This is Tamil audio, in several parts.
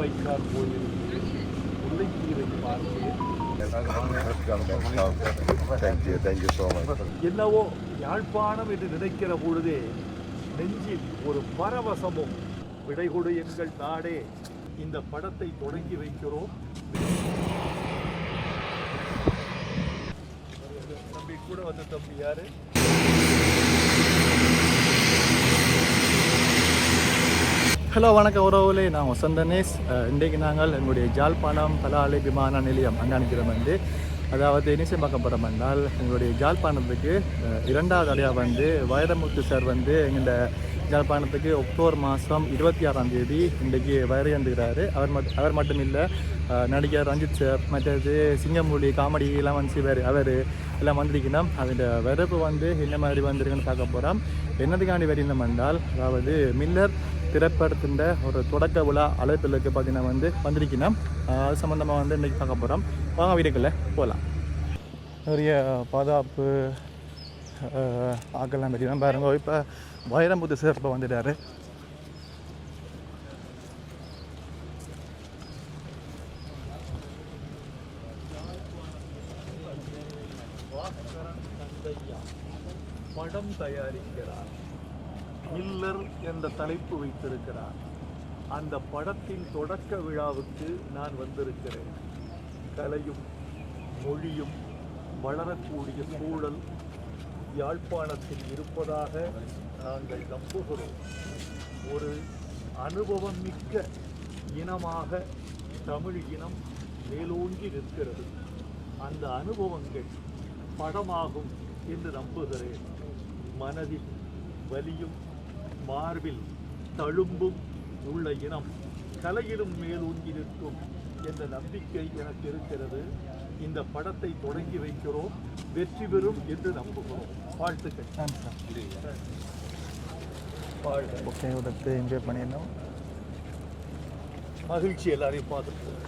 முள்ளிவாய்க்கால் போயிருந்து முல்லைத்தீவை பார்த்தேன் என்னவோ யாழ்ப்பாணம் என்று நினைக்கிற பொழுதே நெஞ்சில் ஒரு பரவசமும் விடைகொடு எங்கள் நாடே. இந்த படத்தை தொடங்கி வைக்கிறோம். தம்பி கூட வந்த தம்பி யாரு? ஹலோ வணக்கம். உறவுகளே நான் வசந்தனேஷ் இன்றைக்கு நாங்கள் எங்களுடைய ஜாழ்ப்பாணம் பலாலை விமான நிலையம் அங்கே அனுப்பிக்கிறோம் வந்து. அதாவது என்ன பார்க்க போகிறோம் என்றால் எங்களுடைய ஜாழ்ப்பாணத்துக்கு இரண்டாவது அடையாக வந்து வைரமுத்து சார் வந்து எங்களோட ஜாழ்ப்பாணத்துக்கு அக்டோபர் மாதம் இருபத்தி ஆறாம் தேதி இன்றைக்கு வரையந்துகிறாரு அவர் மட் அவர் மட்டும் இல்லை நடிகர் ரஞ்சித் சார் மற்றது சிங்கமூலி காமெடி எல்லாம் வந்து வேறு அவர் எல்லாம் வந்திருக்கணும். அதோட வரப்பு வந்து என்ன மாதிரி வந்திருக்குன்னு பார்க்க போகிறோம் என்னதுக்காண்டி வரைந்தோம் என்றால் அதாவது மில்லர் திரைப்படத்தின் ஒரு தொடக்க விழா அழைப்பிலுக்கு பார்த்தீங்கன்னா வந்து வந்திருக்கணும் அது சம்மந்தமாக வந்து இன்றைக்கி பார்க்க போகிறோம் வாங்க வீடுகளில் போகலாம் நிறைய பாதுகாப்பு ஆஹ் ஆக்கெல்லாம் பற்றி பாருங்க. இப்போ வைரம்புத்து சிறப்பாக இப்போ வந்துட்டாரு. படம் தயாரிக்கிறார். மில்லர் என்ற தலைப்பு வைத்திருக்கிறார். அந்த படத்தின் தொடக்க விழாவுக்கு நான் வந்திருக்கிறேன். கலையும் மொழியும் வளரக்கூடிய சூழல் யாழ்ப்பாணத்தில் இருப்பதாக நாங்கள் நம்புகிறோம். ஒரு அனுபவம் மிக்க இனமாக தமிழ் இனம் மேலோங்கி நிற்கிறது. அந்த அனுபவங்கள் படமாகும் என்று நம்புகிறேன். மனதில் வலியும் மார்பில் தழும்பும் உள்ள இனம் கலையிலும் மேலோங்கி நிற்கும் என்ற நம்பிக்கை எனக்கு இருக்கிறது. இந்த படத்தை தொடங்கி வைக்கிறோம். வெற்றி பெறும் என்று நம்புகிறோம். வாழ்த்துக்கள். ஓகே எடுத்து என்ஜாய் பண்ணியிருந்தோம் மகிழ்ச்சி எல்லாரையும் பார்த்துட்டு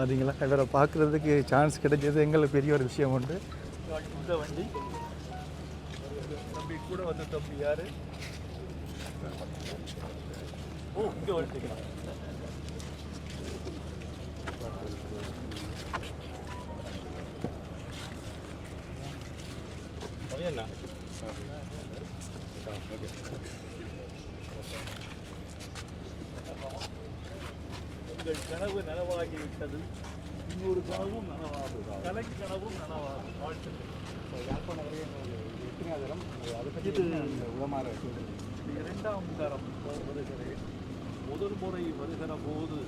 பார்த்தீங்களா இவரை பார்க்குறதுக்கு சான்ஸ் கிடைச்சது எங்களுக்கு பெரிய ஒரு விஷயம் உண்டு. இந்த வண்டி தம்பி கூட வந்த தம்பி யார்? ஓ இங்கே வந்துட்டீங்களா என்ன? உங்கள் கனவு நனவாகிவிட்டது. இன்னொரு கனவும் நனவாகும் கலை கனவும் நனவாகும் வாழ்த்துக்கள். இது இது இரண்டாம் தரம் வருகிறேன். முதல் முறை வருகிற போது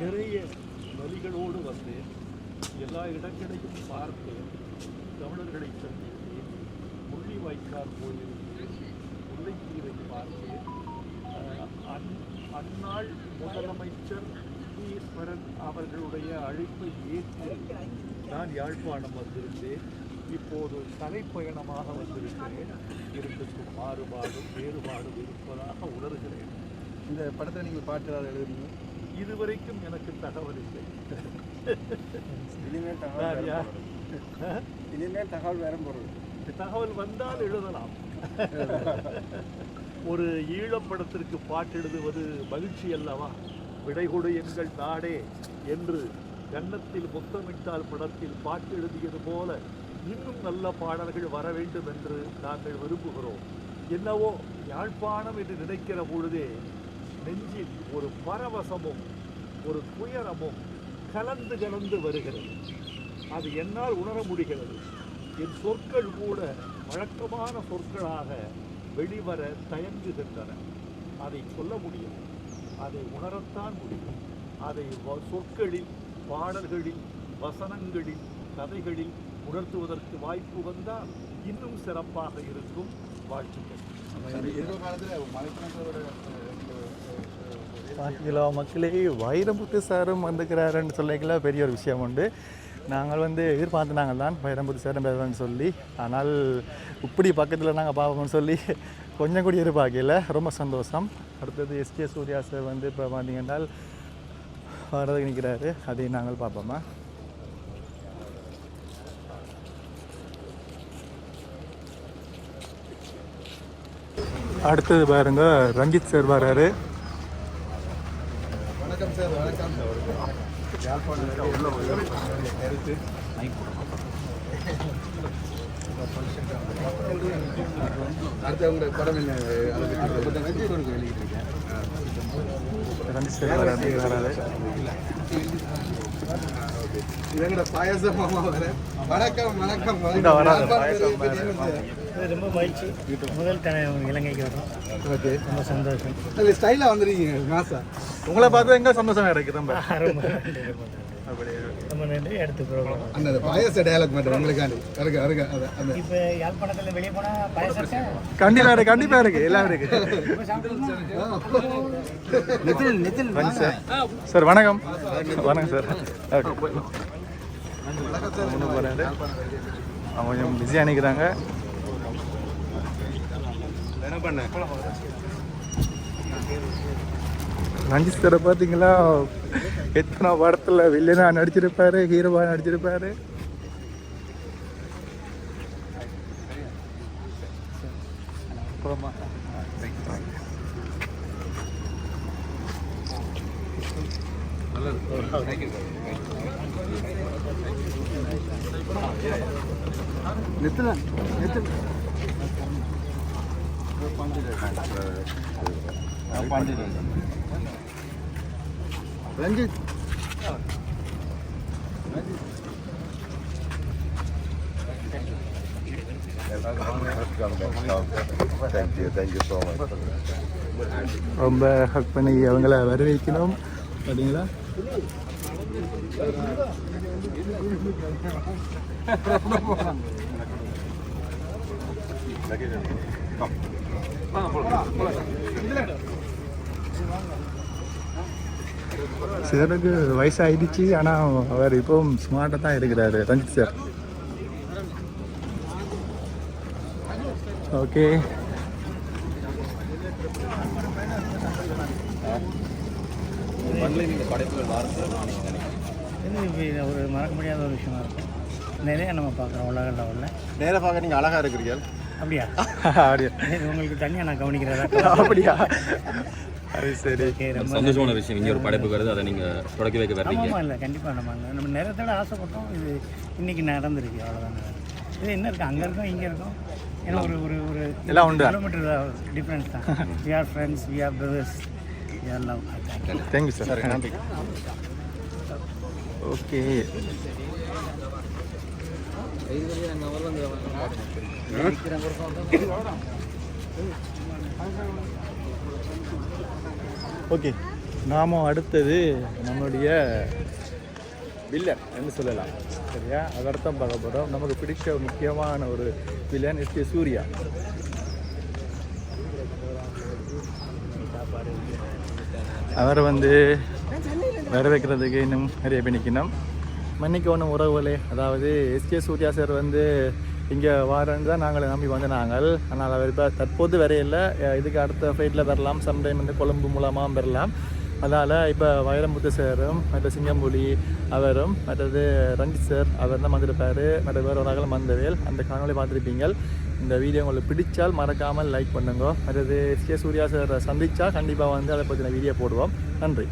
நிறைய வழிகளோடு வந்தேன். எல்லா இடங்களையும் பார்த்தேன். தமிழர்களை சந்தித்தேன். முள்ளிவாய்க்கால் போயிருந்தேன். முல்லைத்தீவை பார்த்தேன். அந்நாள் முதலமைச்சர் ஈஸ்வரன் அவர்களுடைய அழைப்பை ஏற்று நான் யாழ்ப்பாணம் வந்திருந்தேன். இப்போது தலைப்பயணமாக வந்திருக்கிறேன். இரண்டுக்கும் மாறுபாடும் வேறுபாடும் இருப்பதாக உணர்கிறேன். இந்த படத்தை நீங்கள் பாட்டு ஏதாவது எழுதுறீங்க இதுவரைக்கும் எனக்கு தகவல் இல்லை. இனிமேல் யார்? இனிமேல் தகவல் வேற பொருள் தகவல் வந்தால் எழுதலாம். ஒரு ஈழப்படத்திற்கு பாட்டெழுதுவது மகிழ்ச்சி அல்லவா? விடைகொடு எங்கள் நாடே என்று கன்னத்தில் முத்தமிட்டால் படத்தில் பாட்டு எழுதியது போல இன்னும் நல்ல பாடல்கள் வர வேண்டும் என்று நாங்கள் விரும்புகிறோம். என்னவோ யாழ்ப்பாணம் என்று நினைக்கிற பொழுதே நெஞ்சில் ஒரு பரவசமும் ஒரு துயரமும் கலந்து கலந்து வருகிறது. அது என்னால் உணர முடிகிறது. என் சொற்கள் கூட வழக்கமான சொற்களாக வெளிவர தயங்குகின்றன. அதை சொல்ல முடியும். அதை உணரத்தான் முடியும். அதை வ- சொற்களில் பாடல்களில் வசனங்களில் கதைகளில் உணர்த்துவதற்கு வாய்ப்பு வந்தால் இன்னும் சிறப்பாக இருக்கும். வாழ்த்துக்கள். கிலோ மக்களே வைரமுத்து சாரும் வந்துக்கிறாருன்னு சொல்லிக்கல பெரிய ஒரு விஷயம் உண்டு. நாங்கள் வந்து எதிர்பார்த்து நாங்கள் தான் வைரமுத்து சாரும் சொல்லி. ஆனால் இப்படி பக்கத்தில் நாங்கள் பார்ப்போம்னு சொல்லி கொஞ்சம் கூட எதிர்பார்க்கல. ரொம்ப சந்தோஷம். அடுத்தது எஸ்கே சூர்யா சார் வந்து இப்போ பார்த்தீங்கன்னா வர்றதுக்கு நிற்கிறாரு அதையும் நாங்கள் பார்ப்போமா? அடுத்தது பாருங்க ரஞ்சித் சார் வர்றாரு வணக்கம் சார் வணக்கம் அடுத்து உங்க படம் என்ன அதை நன்றி ஒரு வெளியிட்டிருக்கேன் இதங்கட பாயசம் வணக்கம் வணக்கம். இது ரொம்ப மகிழ்ச்சி. முதல் டைம் இலங்கைக்கு வரோம் ஓகே. ரொம்ப சந்தோஷம். நல்ல ஸ்டைலாக வந்துருக்கீங்க மாசா. உங்களை பார்த்து எங்க சந்தோஷம் இருக்கு ரொம்ப ரொம்ப நன்றி, அடுத்த ப்ரோக்ராம் அந்த பாயச டயலாக் மட்டும் உங்களுக்காண்டி. வருக அது அந்த. இப்போ யாழ்ப்பாணத்தில் வெளியே போனால் பாயசம் இருக்கா? கண்டிப்பா இருக்கு கண்டிப்பா இருக்கு எல்லாம் இருக்கு. சார். சார் வணக்கம். வணக்கம் சார். ஓகே. அவங்க கொஞ்சம் பிஸியாக பண்ண ரஞ்சித் சாரை பார்த்தீங்களா? எத்தனை படத்தில் வில்லனா நடிச்சிருப்பாரு ஹீரோவா நடிச்சிருப்பாரு? அப்புறமா நித்தின. Nitin Ranjith Thank you, thank you so much. ரொம்ப ஹக் பண்ணி அவங்கள வரவேற்கணும் பார்த்தீங்களா சிலருக்கு வயசாயிடுச்சு ஆனால் அவர் இப்போவும் ஸ்மார்ட்டாக தான் இருக்கிறாரு. ரஞ்சித் சார் ஓகே இது? இப்ப ஒரு மறக்க முடியாத ஒரு விஷயமா இருக்கும் நிறைய நம்ம பார்க்குறோம் உலக லெவலில் நேராக பார்க்க நீங்கள் அழகாக இருக்கிறீர்கள். அப்படியா? அப்படியா? இது உங்களுக்கு தனியாக நான் கவனிக்கிறதா அப்படியா? அது சரி. சந்தோஷமான விஷயம். இங்கே ஒரு படைப்பு வருது அதை நீங்க தொடக்கி வைக்க வர்றீங்க. ஆமாம் இல்லை கண்டிப்பாக நம்ம அங்க- நம்ம நேரத்தோட ஆசைப்பட்டோம். இது இன்னைக்கு நடந்திருக்கு அவ்வளோதான் இது என்ன இருக்குது அங்கே இருக்கோம் இங்கே இருக்கோம். ஏன்னா ஒரு ஒரு ஒரு எல்லாம் உண்டு. கிலோமீட்டர் டிஃப்ரென்ஸ் தான். We are friends we are brothers we are love thank you sir okay okay நாம அடுத்தது நம்மளுடைய வில்லன் என்று சொல்லலாம். சரியா? அதர்த்தம் பார்க்க போகிறோம் நமக்கு பிடிச்ச முக்கியமான ஒரு வில்லன் எஸ் சூர்யா. அவர் வந்து வர வைக்கிறதுக்கு இன்னும் நிறைய பிணிக்கணும் நிற்கணும் மன்னிக்கணும் உறவுகளே. அதாவது எஸ்கே சூர்யா சார் வந்து இங்கே வாரன்னு தான் நாங்கள் நம்பி வந்து நாங்கள். ஆனால் அவர் இப்போ தற்போது வரையில்லை இல்லை இதுக்கு அடுத்த ஃப்ளைட்டில் வரலாம். சம்டைம் வந்து கொழும்பு மூலமாக வரலாம். அதனால் இப்போ வைரமுத்து சாரும் மற்ற சிங்கம்புலி அவரும் மற்றது ரஞ்சித் சார் அவர் தான் வந்திருப்பார். மற்ற வேறு ஒரு அகலம் வந்தவேல் அந்த காணொலி பார்த்துருப்பீங்க இந்த வீடியோ உங்களுக்கு பிடிச்சால் மறக்காமல் லைக் பண்ணுங்க. மற்றது எஸ்கே சூர்யா சார் சந்தித்தா கண்டிப்பாக வந்து அதை பற்றின வீடியோ போடுவோம். நன்றி.